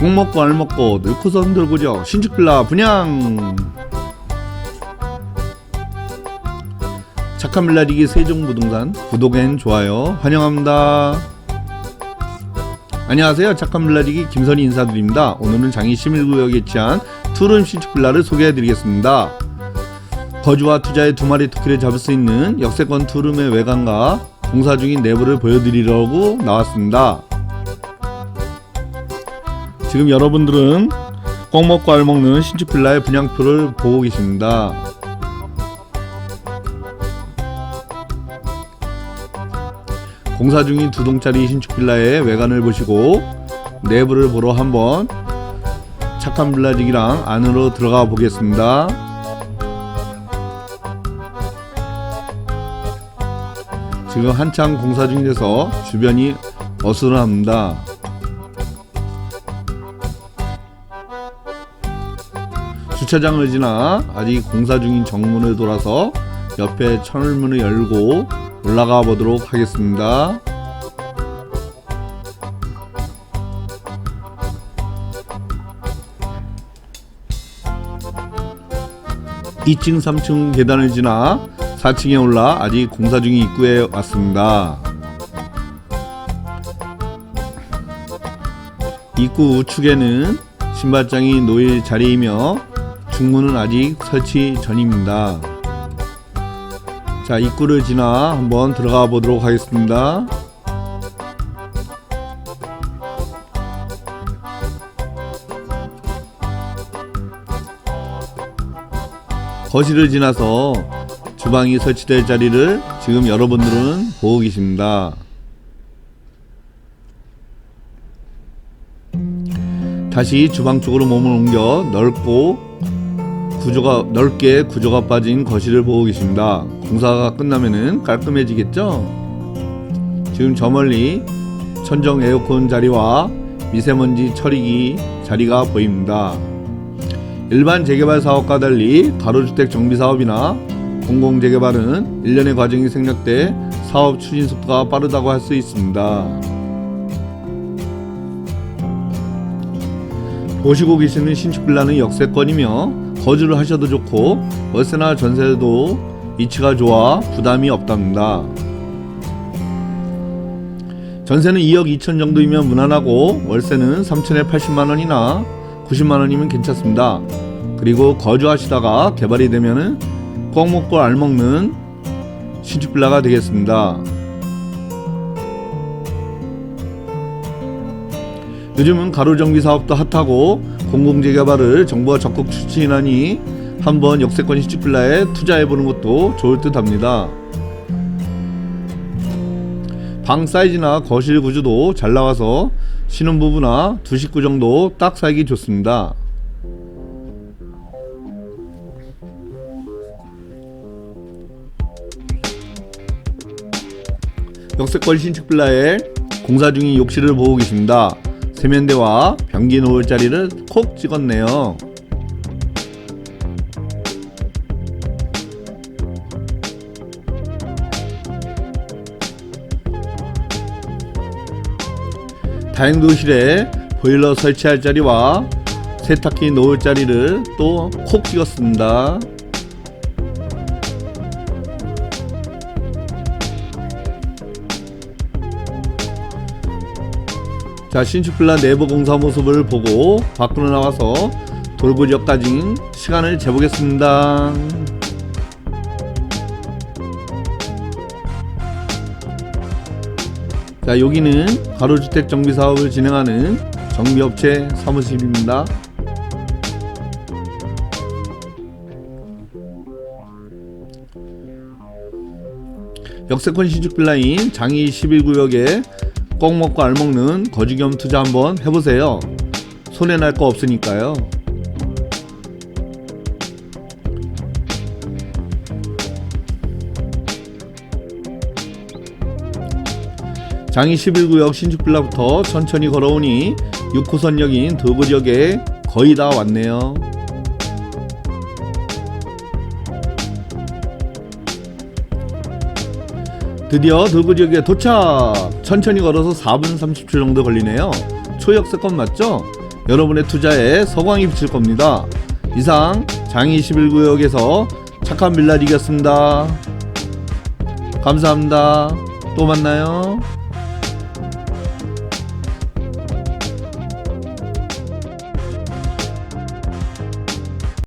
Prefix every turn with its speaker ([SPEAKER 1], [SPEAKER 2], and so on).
[SPEAKER 1] 꼭 먹고 알 먹고 늙고선 돌고죠 신축빌라 분양. 착한 빌라리기 세종부동산. 구독 앤 좋아요. 환영합니다. 안녕하세요. 착한 빌라리기 김선희 인사드립니다. 오늘은 장이 11구역에 위치한 투룸 신축빌라를 소개해드리겠습니다. 거주와 투자의 두 마리 토끼를 잡을 수 있는 역세권 투룸의 외관과 공사 중인 내부를 보여드리려고 나왔습니다 지금 여러분들은 꼭 먹고 알 먹는 신축 빌라의 분양표를 보고 계십니다. 공사 중인 두 동짜리 신축 빌라의 외관을 보시고 내부를 보러 한번 착한 빌라직이랑 안으로 들어가 보겠습니다. 지금 한창 공사 중이라서 주변이 어수선합니다. 주차장을 지나 아직 공사 중인 정문을 돌아서 옆에 철문을 열고 올라가 보도록 하겠습니다. (2층) (3층) 계단을 지나 (4층에) 올라 아직 공사 중인 입구에 왔습니다. 입구 우측에는 신발장이 놓일 자리이며 중문은 아직 설치 전입니다. 자, 입구를 지나 한번 들어가 보도록 하겠습니다. 거실을 지나서 주방이 설치될 자리를 지금 여러분들은 보고 계십니다. 다시 주방 쪽으로 몸을 옮겨 넓고 구조가 넓게 구조가 빠진 거실을 보고 계십니다. 공사가 끝나면은 깔끔해지겠죠? 지금 저 멀리 천정 에어컨 자리와 미세먼지 처리기 자리가 보입니다. 일반 재개발 사업과 달리 가로주택 정비 사업이나 공공 재개발은 일련의 과정이 생략돼 사업 추진 속도가 빠르다고 할 수 있습니다. 보시고 계시는 신축 빌라는 역세권이며 거주를 하셔도 좋고 월세나 전세도 이치가 좋아 부담이 없답니다. 전세는 2억 2천 정도이면 무난하고 월세는 3천에 80만 원이나 90만 원이면 괜찮습니다. 그리고 거주하시다가 개발이 되면은 꼭 먹고 알 먹는 신축 빌라가 되겠습니다. 요즘은 가로정비 사업도 핫하고 공공재 개발을 정부가 적극 추진하니 한번 역세권 신축빌라에 투자해보는 것도 좋을 듯 합니다. 방 사이즈나 거실 구조도 잘 나와서 신혼부부나 두 식구 정도 딱 살기 좋습니다. 역세권 신축 빌라에 공사 중인 욕실을 보고 계십니다. 세면대와 변기 놓을 자리를 콕 찍었네요. 다용도실에 보일러 설치할 자리와 세탁기 놓을 자리를 또 콕 찍었습니다. 자 신축 빌라 내부 공사 모습을 보고 밖으로 나와서 돌고지역까지 시간을 재보겠습니다. 자 여기는 가로주택 정비 사업을 진행하는 정비업체 사무실입니다. 역세권 신축 빌라인 장이 11구역에 꼭 먹고 알 먹는 거지 겸 투자 한번 해보세요. 손해 날 거 없으니까요. 장이 11구역 신축빌라부터 천천히 걸어오니 6호선역인 도구역에 거의 다 왔네요. 드디어 돌구지역에 도착! 천천히 걸어서 4분 30초 정도 걸리네요. 초역세권 맞죠? 여러분의 투자에 서광이 비칠 겁니다. 이상 장이 21구역에서 착한 빌라리였습니다. 감사합니다. 또 만나요.